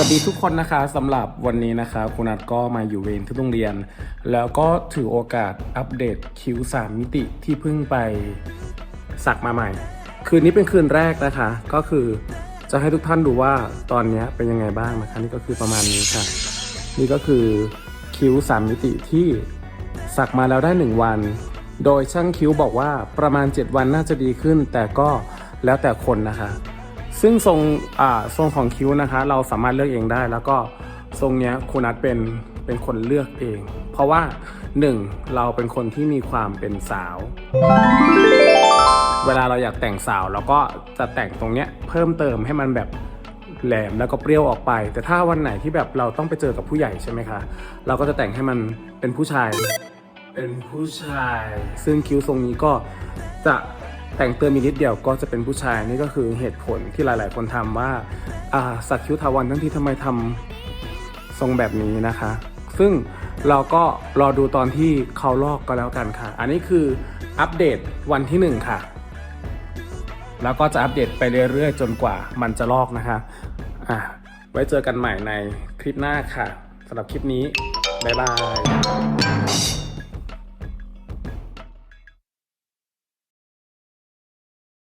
วัสดีทุกคนนะคะสำหรับวันนี้นะคะคุณนัทก็มาอยู่เวรที่โรงเรียน แล้วก็ถือโอกาสอัปเดตคิว3มิติที่เพิ่งไปสักมาใหม่ คืนนี้เป็นคืนแรกนะคะ ก็คือจะให้ทุกท่านดูว่าตอนนี้เป็นยังไงบ้างนะคะนี่ก็คือประมาณนี้ค่ะ นี่ก็คือคิ้ว3มิติที่สักมาแล้วได้ 1 วัน โดยช่างคิ้วบอกว่าประมาณ 7 วันน่าจะดีขึ้น แต่ก็แล้วแต่คนนะคะ ซึ่งทรงอ่าทรงของคิ้วนะคะ เราสามารถเลือกเองได้ แล้วก็ทรงเนี้ยคุณนัทเป็นเป็นคนเลือกเอง เพราะว่าหนึ่งเราเป็นคนที่มีความเป็นสาว เวลาเราอยากแต่งสาวเราก็จะแต่งตรงเนี้ยเพิ่มเติมให้มันแบบแหลมแล้วก็เปรี้ยวออกไป แต่ถ้าวันไหนที่แบบเราต้องไปเจอกับผู้ใหญ่ใช่ไหมคะ เราก็จะแต่งให้มันเป็นผู้ชาย เป็นผู้ชาย ซึ่งคิ้วทรงนี้ก็จะ แต่งเติมอีกนิดเดียวก็จะเป็นผู้ชายนี่ก็คือเหตุผลที่หลาย ๆ คนทำว่าอ่าสักคิ้วทาวันทั้งที่ทำไมทำทรงแบบนี้นะคะ ซึ่งเราก็รอดูตอนที่เขาลอกก็แล้วกันค่ะ อันนี้คืออัปเดตวันที่หนึ่งค่ะ แล้วก็จะอัปเดตไปเรื่อย ๆ จนกว่ามันจะลอกนะคะอะไว้เจอกันใหม่ในคลิปหน้าค่ะสำหรับคลิปนี้ บ๊ายบาย